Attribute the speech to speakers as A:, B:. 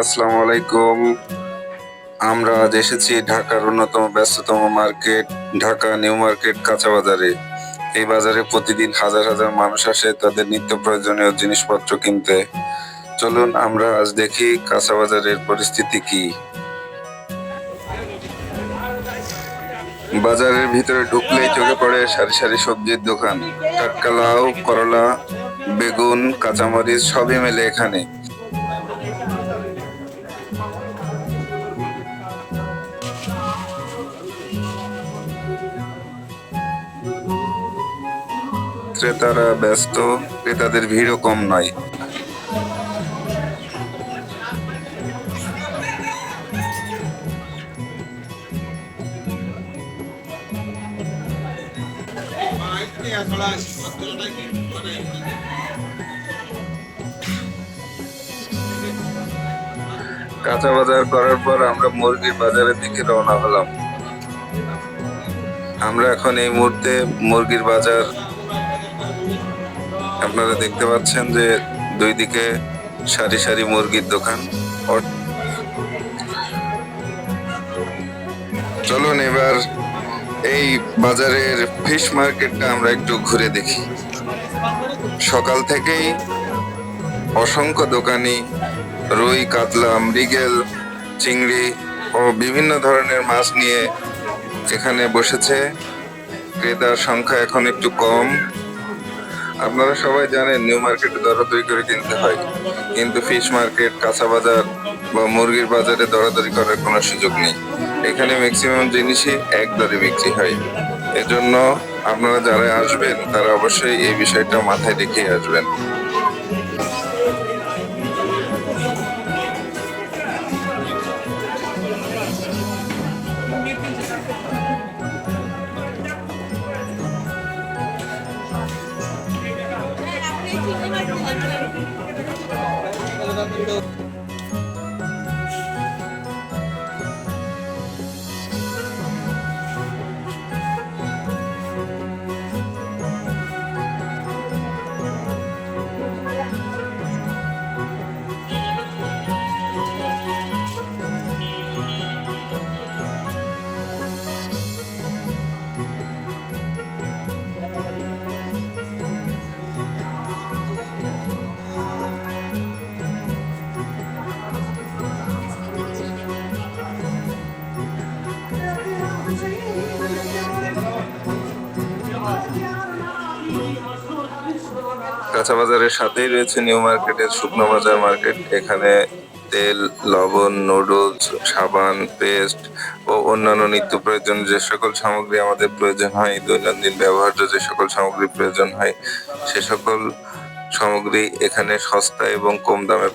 A: আসসালামু আলাইকুম। আমরা আজ এসেছি ঢাকার অন্যতম ব্যস্ততম মার্কেট, ঢাকা নিউ মার্কেট কাঁচা বাজারে। এই বাজারে প্রতিদিন হাজার হাজার মানুষ আসে তাদের নিত্য প্রয়োজনীয় জিনিসপত্র কিনতে। চলুন, আমরা আজ দেখি কাঁচা বাজারের পরিস্থিতি কি। বাজারের ভিতরে ঢুকলেই চোখে পড়ে সারি সারি সবজির দোকান। টাটকা লাউ, করলা, বেগুন, কাঁচামরিচ সবই মেলে এখানে। ক্রেতারা ব্যস্ত, ক্রেতাদের ভিড়ও কম নয়। কাঁচা বাজার করার পর আমরা মুরগির বাজারের দিকে রওনা হলাম। আমরা এখন এই মুহূর্তে মুরগির বাজার আপনারা দেখতে পাচ্ছেন যে দুই দিকে সারি সারি মুরগির দোকান। চলুন এবার এই বাজারের ফিশ মার্কেটটা আমরা একটু ঘুরে দেখি। সকাল থেকেই অসংখ্য দোকানি, রুই, কাতলা, মৃগেল, চিংড়ি ও বিভিন্ন ধরনের মাছ নিয়ে এখানে বসেছে। ক্রেতার সংখ্যা এখন একটু কম। আপনারা সবাই জানেন নিউ মার্কেটে দরাদরি করে কিনতে হয়। কিন্তু ফিশ মার্কেট কাঁচা বাজার বা মুরগির বাজারে দরাদরি করার কোনো সুযোগ নেই। এখানে ম্যাক্সিমাম জিনিসই এক দরে বিক্রি হয়। এজন্য আপনারা যারা আসবেন, তারা অবশ্যই এই বিষয়টা মাথায় রেখেই আসবেন। Thank you. কাঁচা বাজারের সাথেই রয়েছে নিউ মার্কেটের শুকনো বাজার মার্কেট। এখানে তেল, লবণ, নুডলস, সাবান, পেস্ট ও অন্যান্য নিত্য প্রয়োজন যে সকল সামগ্রী আমাদের প্রয়োজন হয়, দৈনন্দিন ব্যবহার্য যে সকল সামগ্রী প্রয়োজন হয়, সে সকল সামগ্রী এখানে সস্তা এবং কম দামে